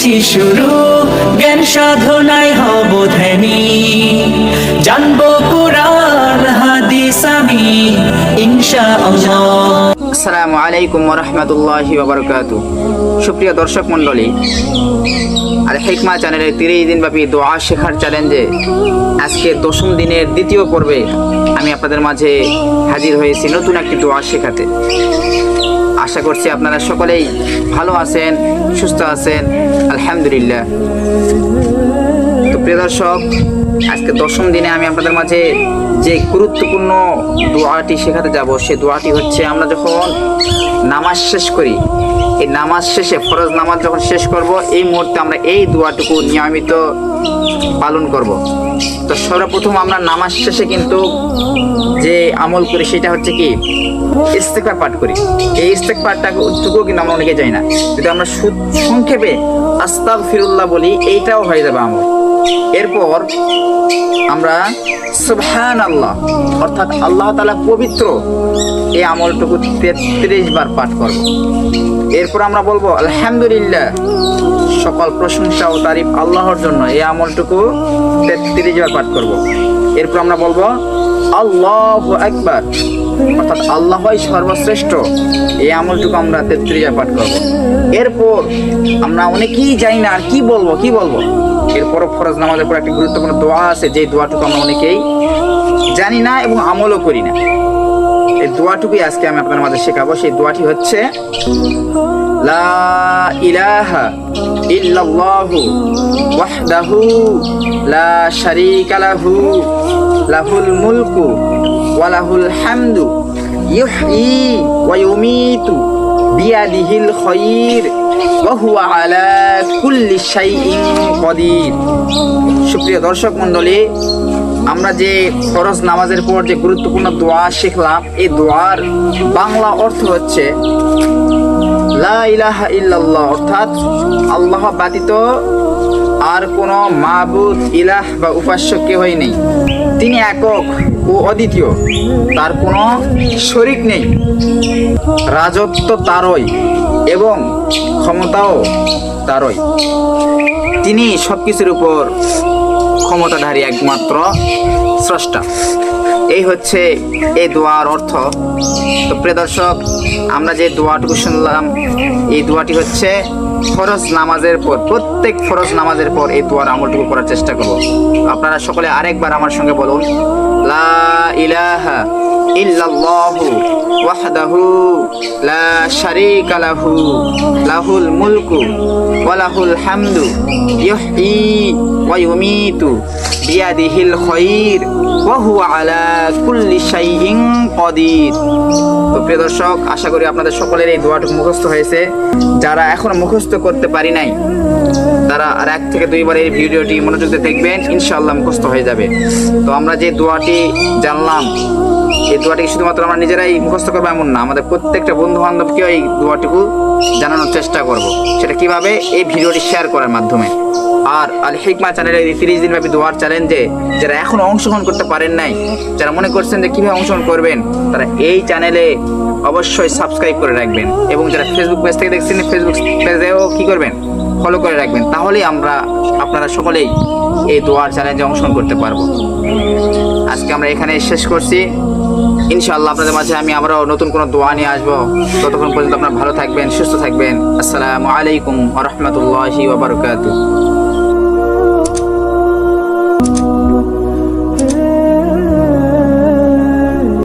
করছি শুরু। জ্ঞান সাধনায় হব ধ্যানী। জানব কোরআন, হাদিস আমি ইনশা আল্লাহ আসসালামু আলাইকুম রহমতুল্লাহি বাবরকাতু সুপ্রিয় দর্শক মণ্ডলী আর হেকমা চ্যানেলের তিরিশ দিনব্যাপী দোয়া শেখার চ্যালেঞ্জে আজকে দশম দিনের দ্বিতীয় পর্বে আমি আপনাদের মাঝে হাজির হয়েছি নতুন একটি দোয়া শেখাতে। আশা করছি আপনারা সকলেই ভালো আছেন, সুস্থ আছেন আলহামদুলিল্লাহ। তো প্রিয় দর্শক আজকে দশম দিনে আমি আপনাদের মাঝে যে গুরুত্বপূর্ণ দোয়াটি শেখাতে যাব, সে দোয়াটি হচ্ছে আমরা যখন নামাজ শেষ করি, এই নামাজ শেষে, ফরজ নামাজ যখন শেষ করব, এই মুহূর্তে আমরা এই দোয়াটুকু নিয়মিত পালন করব। তো সর্বপ্রথম আমরা নামাজ শেষে কিন্তু যে আমল করি, সেটা হচ্ছে কি? ইস্তেকবার পাঠ করি। এই ইস্তেকবারটাকে উচ্চকেও কিন্তু আমরা অনেকে যাই না। যদি আমরা সংক্ষেপে আস্তাগ ফিরুল্লাহ বলি, এইটাও হয়ে যাবে আমল। এরপর আমরা সুবহান আল্লাহ অর্থাৎ আল্লাহ তালা পবিত্র এই আমলটুকু তেত্রিশ বার পাঠ করব। এরপর আমরা বলব, আলহামদুলিল্লাহ, সকল প্রশংসা ও তারিফ আল্লাহর জন্য এই আমলটুকু তেত্রিশ বার পাঠ করব। এরপর আমরা বলব, আল্লাহ একবার অর্থাৎ আল্লাহই সর্বশ্রেষ্ঠ। এই আমলটুকু আমরা তেত্রিশ বার পাঠ করব। এরপর আমরা অনেকেই জানি না আর কি বলব কি বলব? এরপরও ফরজ নামাজের পর একটি গুরুত্বপূর্ণ দোয়া আছে যে দোয়াটুকু আমরা অনেকেই জানি না এবং আমলও করি না। এই দোয়াটুকুই আজকে আমি আপনাদের মাঝে শেখাবো। সেই দোয়াটি হচ্ছে, লা ইলাহা ইল্লাল্লাহু ওয়াহদাহু লা শারীকা লাহু, লাহুল মুলকু ওয়া লাহুল হামদু ইউহয়ি ওয়া ইউমীতু বিয়াদিহিল খায়র ওয়া হুয়া আলা কুল্লি শাইইন কদির সুপ্রিয় দর্শক মণ্ডলী, আমরা যে ফরজ নামাজের পর যে গুরুত্বপূর্ণ দোয়া শিখলাম, এই দোয়ার বাংলা অর্থ হচ্ছে লা ইলাহা ইল্লাল্লাহ, অর্থাৎ আল্লাহ ব্যতীত আর কোনো মাবুদ, ইলাহ বা উপাস্য কেহই নেই। তিনি একক ও অদ্বিতীয়। তার কোনো শরিক নেই। রাজত্ব তারই এবং ক্ষমতাও তারই। তিনি সব কিছুর উপর ক্ষমতাধারী একমাত্র স্রষ্টা। এই হচ্ছে এই দোয়ার অর্থ। তো প্রিয় দর্শক, আমরা যে দোয়াটুকু শুনলাম, এই দোয়াটি হচ্ছে ফরজ নামাজের পর, প্রত্যেক ফরজ নামাজের পর এই দোয়ার আমলটুকু করার চেষ্টা করব। আপনারা সকলে আরেকবার আমার সঙ্গে বলুন, লা ইলাহা ইল্লাল্লাহু ওয়াহদাহু লা শারীকা লাহু, লাহুল মুলকু ওয়া লাহুল হামদু, ইউহয়ি ওয়া ইউমীতু বিয়াদিহিল খায়র ওয়া আলা কুল্লি শাইইন কদির। তো দর্শক, আশা করি আপনাদের সকলের এই দোয়াটুকু মুখস্থ হয়েছে। যারা এখনও মুখস্থ করতে পারি নাই, তারা আর এক থেকে দুইবার এই ভিডিওটি মনোযোগ দিয়ে দেখবেন, ইনশাআল্লাহ মুখস্থ হয়ে যাবে। তো আমরা যে দোয়াটি জানলাম, এই দোয়াটি শুধুমাত্র আমরা নিজেরাই মুখস্থ করব এমন না, আমাদের প্রত্যেকটা বন্ধু বান্ধবকেও এই দোয়াটুকু জানানোর চেষ্টা করব। সেটা কীভাবে? এই ভিডিওটি শেয়ার করার মাধ্যমে। আর আল হিকমা চ্যানেলের এই তিরিশ দিনব্যাপী দোয়ার চ্যালেঞ্জে যারা এখনও অংশগ্রহণ করতে পারেন নাই, যারা মনে করছেন যে কীভাবে অংশগ্রহণ করবেন, তারা এই চ্যানেলে অবশ্যই সাবস্ক্রাইব করে রাখবেন এবং যারা ফেসবুক পেজ থেকে দেখছেন ফেসবুক পেজেও কী করবেন? ফলো করে রাখবেন, তাহলেই আমরা আপনারা সকলেই এই দোয়ার চ্যালেঞ্জে অংশগ্রহণ করতে পারব। আজকে আমরা এখানে শেষ করছি। ইনশাআল্লাহ আপনাদের মাঝে আমি আবারও নতুন কোনো দোয়া নিয়ে আসব। ততক্ষণ পর্যন্ত আপনারা ভালো থাকবেন, সুস্থ থাকবেন। আসসালামু আলাইকুম রাহমাতুল্লাহি ওয়া বারাকাতুহু।